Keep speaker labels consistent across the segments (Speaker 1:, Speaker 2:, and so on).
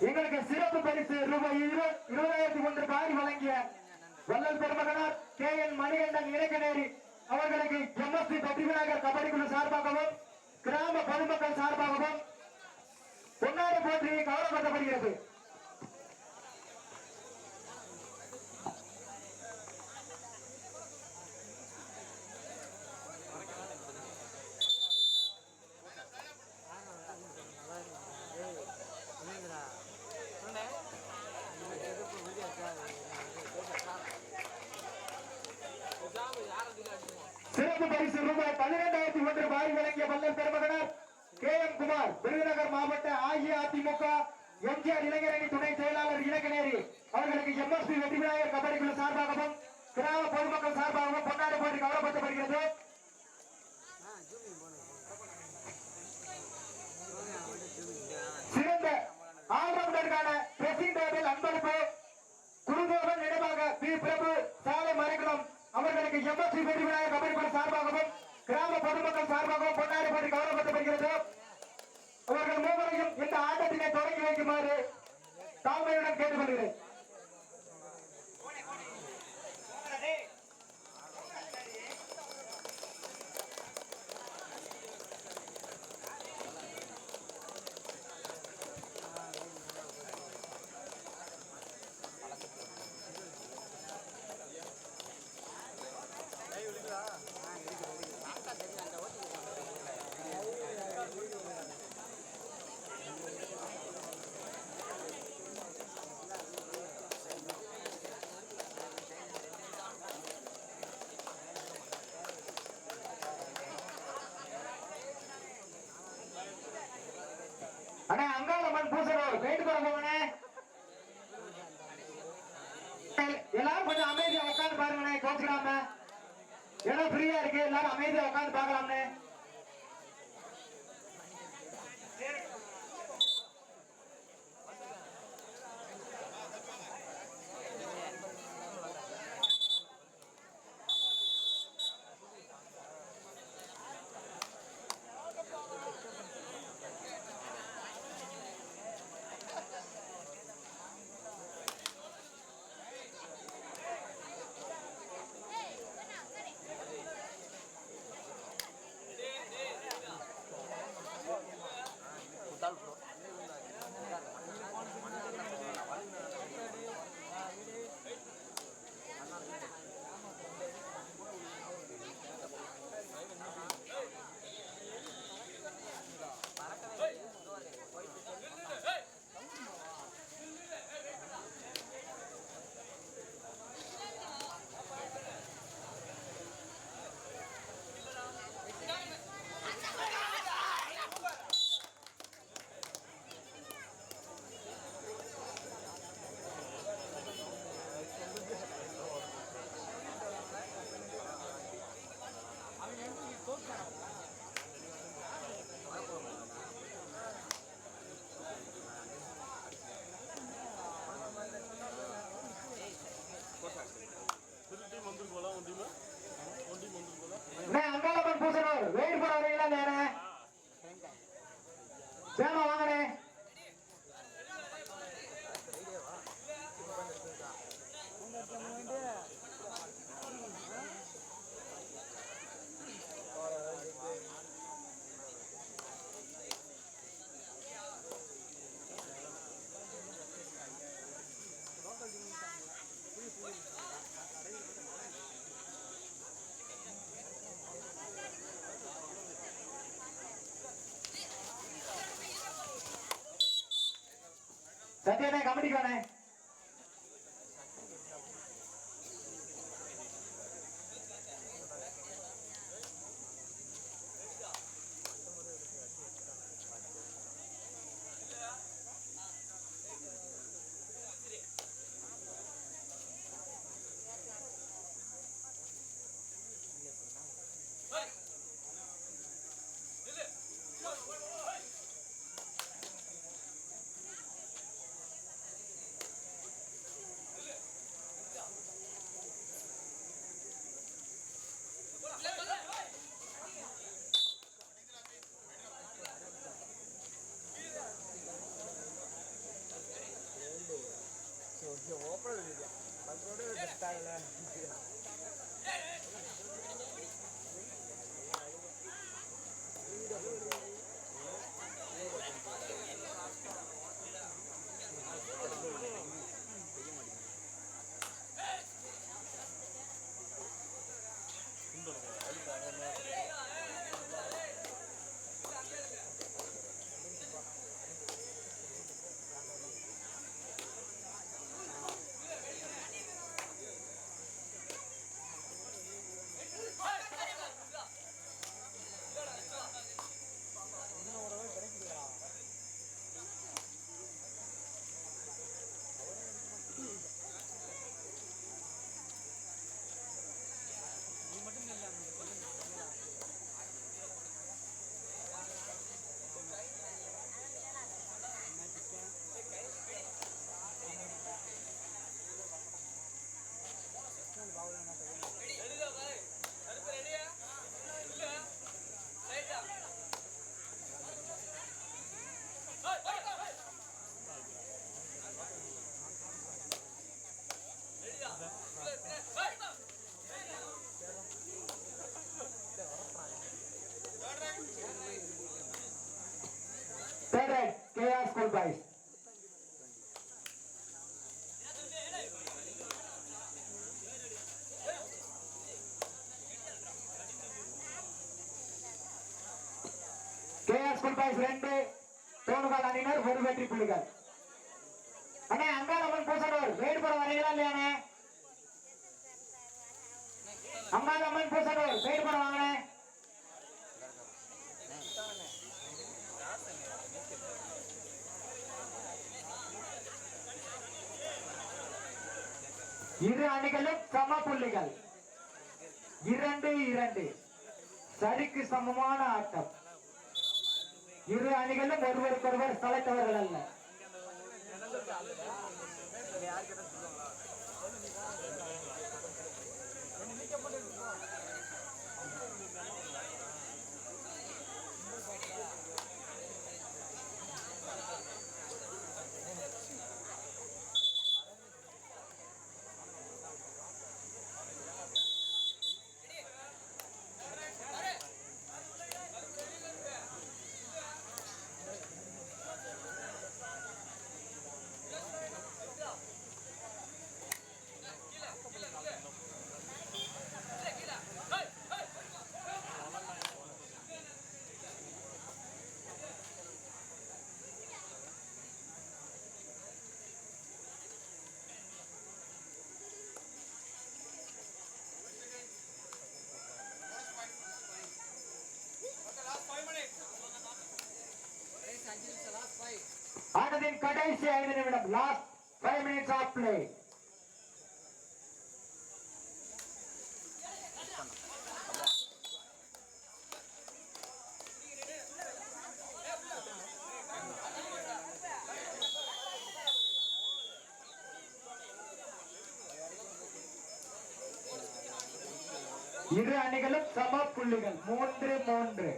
Speaker 1: எங்களுக்கு சிறப்பு பரிசு ரூபாய் இருபதாயிரத்தி ஒன்று பாரி வழங்கிய வள்ளல் பெருமகனார் கே என் மணிகண்டன் இலக்கணேரி அவர்களுக்கு எம்எஸ்சி பட்டிவிநாயகர் கபடி குழு சார்பாகவும் கிராம பொதுமக்கள் சார்பாகவும் பொன்னாறு போற்றி கௌரவப்படுத்தப்படுகிறது சிறப்பு பரிசு ரூபாய் பன்னிரெண்டாயிரத்தி ஒன்று பாரி வழங்கிய வல்லல் பெருமகனார் கே எம் குமார் விருதுநகர் மாவட்ட அஇஅதிமுக எம்ஜிஆர் இளைஞரணி துணை செயலாளர் இலக்கணேரி ஸ்ரீ எம்எஸ்பி வெற்றி விநாயகர் கபடி குழு சார்பாகவும் கிராம பொதுமக்கள் சார்பாகவும் பொன்னாடி போட்டி கௌரவப்படுத்தப்படுகிறது. சிறந்த ஆல்ரவுண்டருக்கான ட்ரெஸ்ஸிங் டேபிள் அன்பளிப்பு குருதேவன் நினைவாக பி பிரபு சாலை மறைக்குளம் அவர்களுக்கு எம்எஸ் வெற்றி விநாயகர் கபடி குழு சார்பாகவும் கிராம பொதுமக்கள் சார்பாகவும் பொன்னாடி போட்டி கௌரவப்படுத்தப்படுகிறது. அவர்கள் மூவரையும் இந்த ஆட்டத்தினை தொடங்கி வைக்குமாறு தாமையுடன் கேட்டுக்கொள்கிறேன். அண்ணே அங்காளம்மன் பூசலூர் போயிட்டு போறவங்கண்ணே எல்லாரும் கொஞ்சம் அமைதியா உட்காந்து பாருங்கண்ணே கோச்சுக்கலாம இடம் ஃப்ரீயா இருக்கு எல்லாரும் அமைதியா உட்காந்து பாக்கலாம்னு சத்யாண்ணே கமிட்டிக்கானே KR School Boys. KR School Boys ரெண்டு. தோணுகால் அணியினர் ஒரு வெற்றி புள்ளிகள் அண்ணே அங்காளம்மன் பூசனூர் வேடு போட வரீங்களா இல்லையானே அங்காளம்மன் பூசனூர் வேடு போட வாங்கண்ணே. இரு அணிகளும் சம புள்ளிகள். இரண்டு இரண்டு. சரிக்கு சமமான ஆட்டம். இரு அணிகளும் ஒருவருக்கொருவர் தலைத்தவர்கள் அல்ல. ஆட்டத்தின் கடைசி ஐந்து நிமிடம் last five minutes of play இரு அணிகளும் சம புள்ளிகள் மூன்று மூன்று.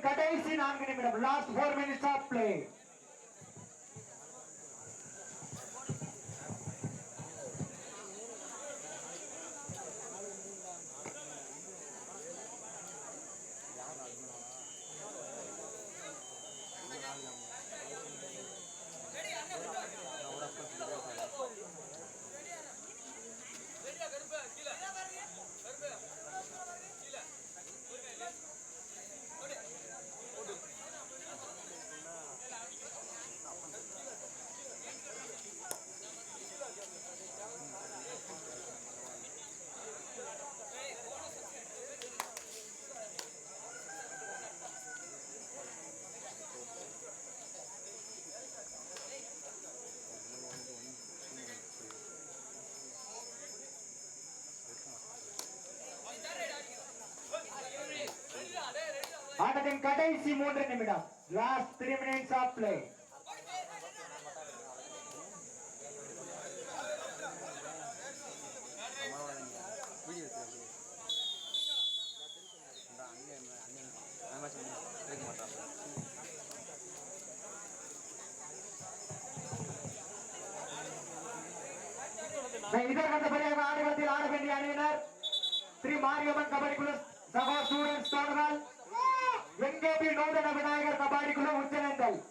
Speaker 1: கடைசி நான்கு நிமிடம் last four minutes of play ஆட்டத்தின் கடைசி மூன்று நிமிடம். Last three minutes of play இதற்கு அடுத்தபடியாக ஆடுகளத்தில் ஆட வேண்டிய அணியினர். ஸ்ரீ மாரியம்மன் கபடி குழு எங்கேபி நூதன விநாயகர் கபாடி குழு உச்சநேந்தல் பேரன்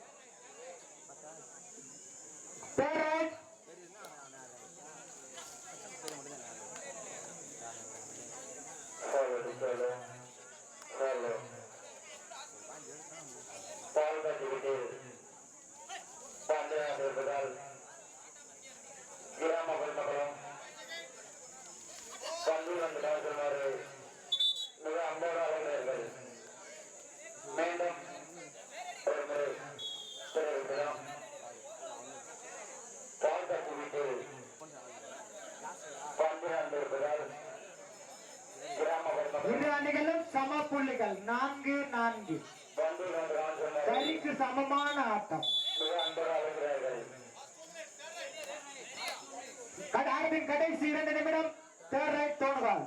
Speaker 1: புள்ளிகள் நான்கு நான்கு. சரிக்கு சமமான ஆட்டம். ஆட்டத்தின் கடைசி இரண்டு நிமிடம் தேர்ட் ரைட் தோணுவாள்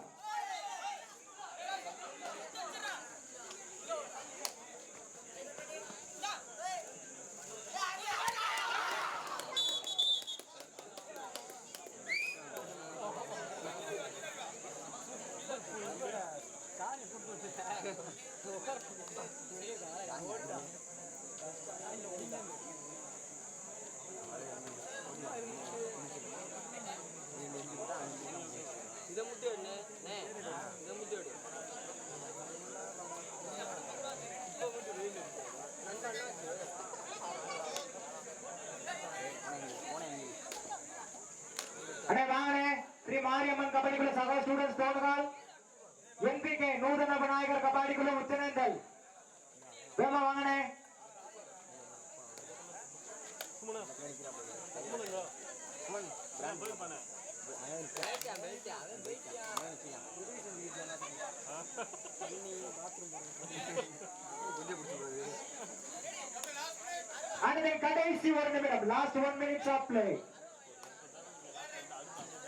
Speaker 1: மாரியம்மன் கபடி குழு சக ஸ்டூடெண்ட்ஸ் தோணுவாள் எம்பிகே நூதன விநாயகர் கபடி குழு உச்சநேந்தல். வேமா வாங்கனே
Speaker 2: சுமனா
Speaker 1: கடைசி ஒரு நிமிடம். Last one minutes of play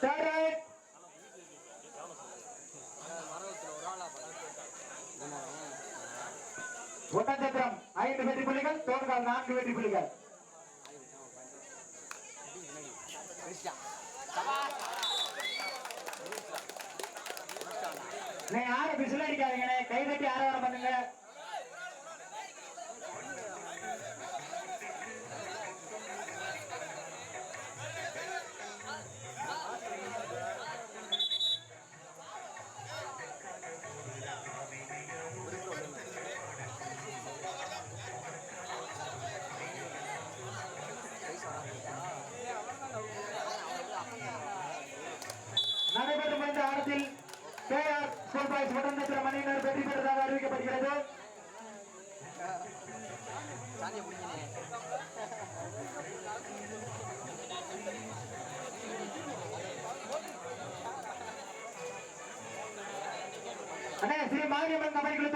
Speaker 1: third raid
Speaker 3: மரத்தில் ஒரு ஆளா
Speaker 1: ஒட்டச்சத்திரம் ஐந்து வெற்றி புள்ளிகள் தோன்கால் நான்கு வெற்றி புள்ளிகள். நீ யாரும் விசில் அடிக்காதீங்கண்ணே கை தட்டி ஆரவாரம் பண்ணுங்க. ஸ்ரீ மாரியம்மன் கபடி குழு